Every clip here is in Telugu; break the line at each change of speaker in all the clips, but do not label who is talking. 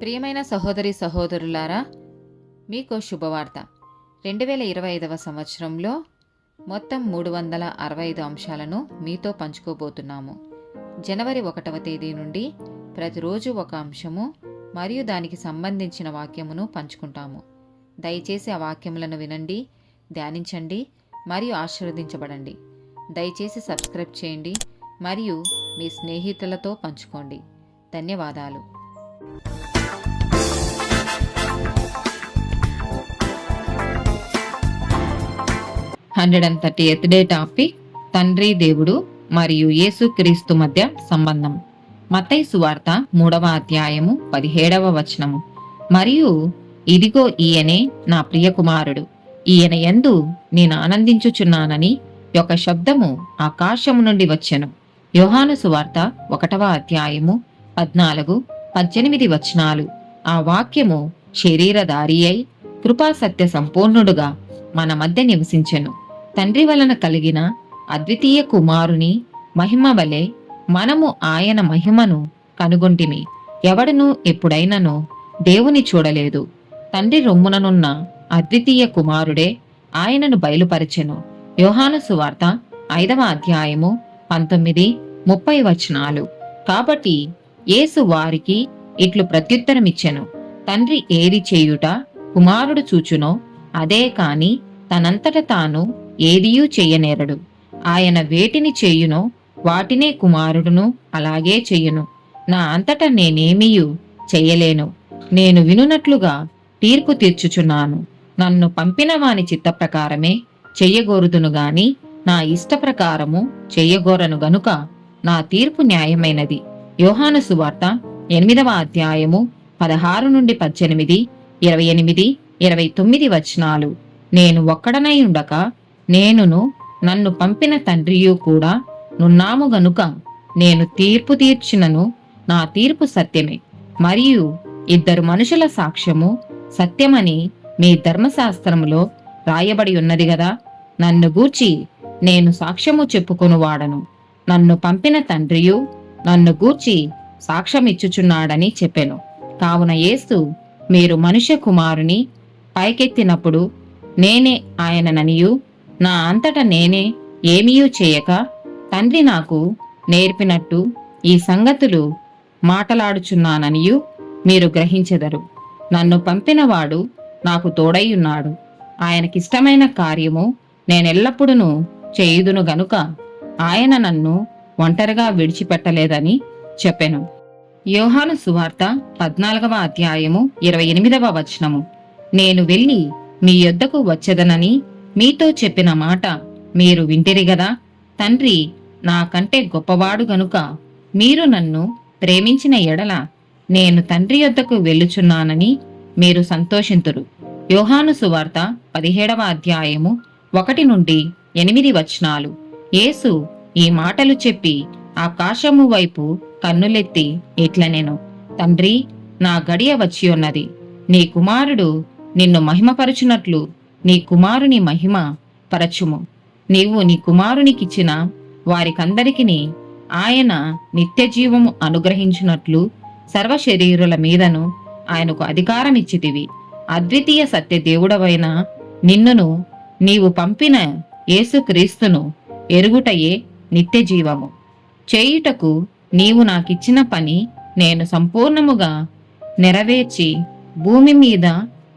ప్రియమైన సహోదరి సహోదరులారా మీకు శుభవార్త. రెండు వేల ఇరవై ఐదవ సంవత్సరంలో మొత్తం మూడు వందల అరవై ఐదు అంశాలను మీతో పంచుకోబోతున్నాము. జనవరి ఒకటవ తేదీ నుండి ప్రతిరోజు ఒక అంశము మరియు దానికి సంబంధించిన వాక్యమును పంచుకుంటాము. దయచేసి ఆ వాక్యములను వినండి ధ్యానించండి మరియు ఆశీర్వదించబడండి. దయచేసి సబ్స్క్రైబ్ చేయండి మరియు మీ స్నేహితులతో పంచుకోండి. ధన్యవాదాలు. Hundred and thirty eighth day topic తండ్రి దేవుడు మరియు యేసుక్రీస్తు మధ్య సంబంధం. మతై సువార్త మూడవ అధ్యాయము పదిహేడవ వచనము. మరియు ఇదిగో ఈయనే నా ప్రియ కుమారుడు ఈయన యందు నేను ఆనందించుచున్నానని ఒక శబ్దము ఆకాశము నుండి వచ్చెను. యోహాను సువార్త ఒకటవ అధ్యాయము పద్నాలుగు పద్దెనిమిది వచనాలు. ఆ వాక్యము శరీరధారి అయి కృపాసత్య సంపూర్ణుడుగా మన మధ్య నివసించెను. తండ్రి వలన కలిగిన అద్వితీయ కుమారుని మహిమ వలె మనము ఆయన మహిమను కనుగొంటిమి. ఎవడను ఎప్పుడైనను దేవుని చూడలేదు. తండ్రి రొమ్ముననున్న అద్వితీయ కుమారుడే ఆయనను బయలుపరచెను. యోహాను సువార్త ఐదవ అధ్యాయము పంతొమ్మిది ముప్పై వచనాలు. కాబట్టి యేసు వారికి ఇట్లు ప్రత్యుత్తరమిచ్చెను. తండ్రి ఏది చేయుట కుమారుడు చూచునో అదే కాని తనంతట తాను ఏదియూ చెయ్యనేరడు ఆయన వేటిని చేయునో వాటినే కుమారుడును అలాగే చెయ్యును నా అంతట నేనేమీయూ చెయ్యలేను నేను వినునట్లుగా తీర్పు తీర్చుచున్నాను. నన్ను పంపిన వాని చిత్త ప్రకారమే చెయ్యగోరుదును గాని నా ఇష్ట ప్రకారము చెయ్యగోరను గనుక నా తీర్పు న్యాయమైనది. యోహాను సువార్త ఎనిమిదవ అధ్యాయము పదహారు నుండి పద్దెనిమిది ఇరవై ఎనిమిది ఇరవై తొమ్మిది వచనాలు. నేను ఒక్కడనై ఉండక నేనును నన్ను పంపిన తండ్రియు కూడా నున్నాము గనుక నేను తీర్పు తీర్చినను నా తీర్పు సత్యమే. మరియు ఇద్దరు మనుషుల సాక్ష్యము సత్యమని మీ ధర్మశాస్త్రములో రాయబడి ఉన్నది గదా. నన్ను గూర్చి నేను సాక్ష్యము చెప్పుకొనువాడను. నన్ను పంపిన తండ్రియు నన్ను గూర్చి సాక్ష్యమిచ్చుచున్నాడని చెప్పెను. కావున యేసు మీరు మనుష్య కుమారుని పైకెత్తినప్పుడు నేనే ఆయనననియు నా అంతట నేనే ఏమీయూ చేయక తండ్రి నాకు నేర్పినట్టు ఈ సంగతులు మాటలాడుచున్నాననియు మీరు గ్రహించెదరు. నన్ను పంపినవాడు నాకు తోడైయున్నాడు ఆయనకిష్టమైన కార్యము నేనెల్లప్పుడూ చేయుదును గనుక ఆయన నన్ను ఒంటరిగా విడిచిపెట్టలేదని చెప్పెను. యోహాను సువార్త పద్నాలుగవ అధ్యాయము ఇరవై ఎనిమిదవ వచనము. నేను వెళ్ళి మీ యొద్దకు వచ్చదనని మీతో చెప్పిన మాట మీరు వింటిరి గదా? తండ్రి నాకంటే గొప్పవాడు గనుక మీరు నన్ను ప్రేమించిన ఎడల నేను తండ్రి యొద్దకు వెళ్ళుచున్నానని మీరు సంతోషింతురు. యోహాను సువార్త పదిహేడవ అధ్యాయము ఒకటి నుండి ఎనిమిది వచనాలు. యేసు ఈ మాటలు చెప్పి ఆకాశము వైపు కన్నులెత్తి ఇట్లనెను తండ్రి నా గడియ వచ్చి ఉన్నది. నీ కుమారుడు నిన్ను మహిమపరచునట్లు నీ కుమారుని మహిమ పరచుము. నీవు నీ కుమారునికిచ్చిన వారికందరికిని ఆయన నిత్య జీవము అనుగ్రహించినట్లు సర్వ శరీరుల మీదను ఆయనకు అధికారమిచ్చితివి. అద్వితీయ సత్య దేవుడవైన నిన్నును నీవు పంపిన యేసుక్రీస్తును ఎరుగుటయే నిత్య జీవము చేయుటకు నీవు నాకిచ్చిన పని నేను సంపూర్ణముగా నెరవేర్చి భూమి మీద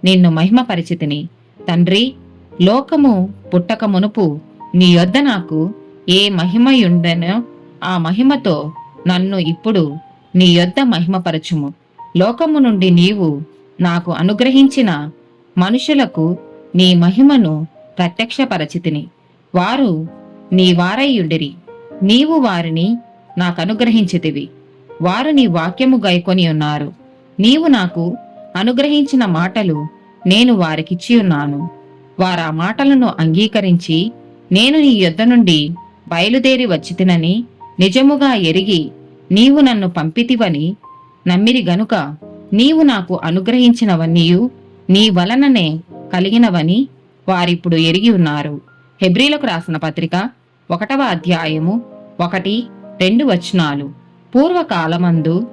నిన్ను మహిమపరిచితిని. తండ్రి లోకము పుట్టక మునుపు నీ యొద్ద నాకు ఏ మహిమయుండెనో ఆ మహిమతో నన్ను ఇప్పుడు నీ యొద్ద మహిమపరచుము. లోకము నుండి నీవు నాకు అనుగ్రహించిన మనుషులకు నీ మహిమను ప్రత్యక్షపరచితిని. వారు నీ వారయ్యుండిరి. నీవు వారిని నాకు అనుగ్రహించితివి వారు నీ వాక్యము గైకొని ఉన్నారు నీవు నాకు అనుగ్రహించిన మాటలు నేను వారికిచ్చి ఉన్నాను. వారా మాటలను అంగీకరించి నేను నీ యొద్ద నుండి బయలుదేరి వచ్చితినని నిజముగా ఎరిగి నీవు నన్ను పంపితివని నమ్మిరి గనుక నీవు నాకు అనుగ్రహించినవన్నీయు నీ వలననే కలిగినవని వారిప్పుడు ఎరిగి ఉన్నారు. హెబ్రీలకు రాసిన పత్రిక ఒకటవ అధ్యాయము ఒకటి రెండు వచనాలు. పూర్వకాలమందు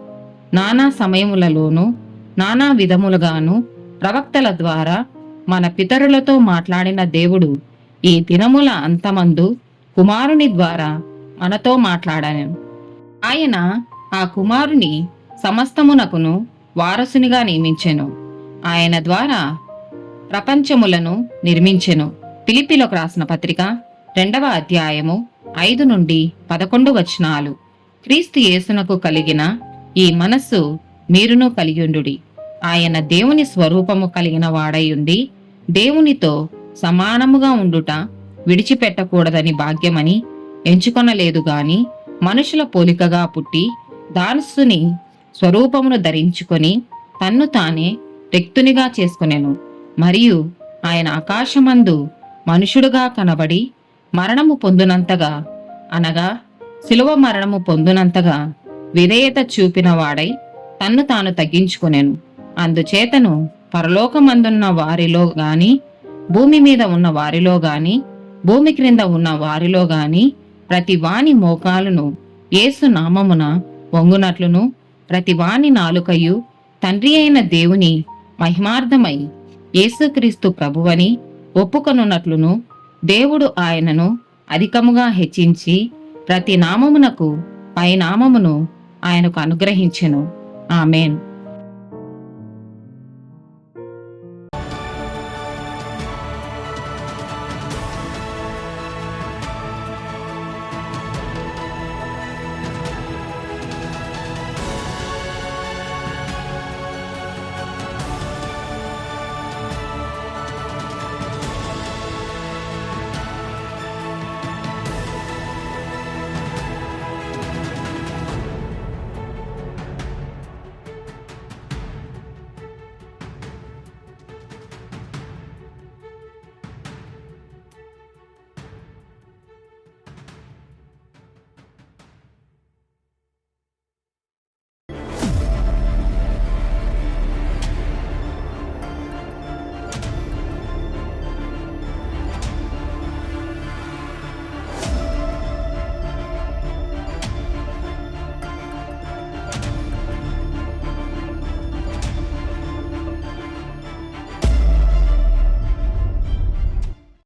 నానా సమయములలోనూ
నానా విధములుగాను ప్రవక్తల ద్వారా మన పితరులతో మాట్లాడిన దేవుడు ఈ దినముల అంతమందు కుమారుని ద్వారా మనతో మాట్లాడాను. ఆయన ఆ కుమారుని సమస్తమునకును వారసునిగా నియమించెను. ఆయన ద్వారా ప్రపంచములను నిర్మించెను. పిలిపిలోకి రాసిన పత్రిక రెండవ అధ్యాయము ఐదు నుండి పదకొండు వచనాలు. క్రీస్తు యేసునకు కలిగిన ఈ మనస్సు మీరును కలియుండుడి ఆయన దేవుని స్వరూపము కలిగిన వాడైయుండి దేవునితో సమానముగా ఉండుట విడిచిపెట్టకూడదని భాగ్యమని ఎంచుకొనలేదు గాని మనుషుల పోలికగా పుట్టి దానస్సుని స్వరూపమును ధరించుకొని తన్ను తానే రిక్తునిగా చేసుకునేను. మరియు ఆయన ఆకాశమందు మనుషుడుగా కనబడి మరణము పొందునంతగా అనగా శిలువ మరణము పొందునంతగా విధేయత చూపిన వాడై తన్ను తాను తగ్గించుకునేను. అందుచేతను పరలోకమందున్న వారిలో గాని భూమి మీద ఉన్న వారిలో గాని భూమి క్రింద ఉన్న వారిలో గాని ప్రతి వాని మోకాలును యేసు నామమున వంగునట్లును ప్రతి వాని నాలుకయు తండ్రి అయిన దేవుని మహిమార్థమై యేసుక్రీస్తు ప్రభువని ఒప్పుకొనున్నట్లును దేవుడు ఆయనను అధికముగా హెచ్చించి ప్రతి నామమునకు పైనామమును ఆయనకు అనుగ్రహించెను. ఆమెన్.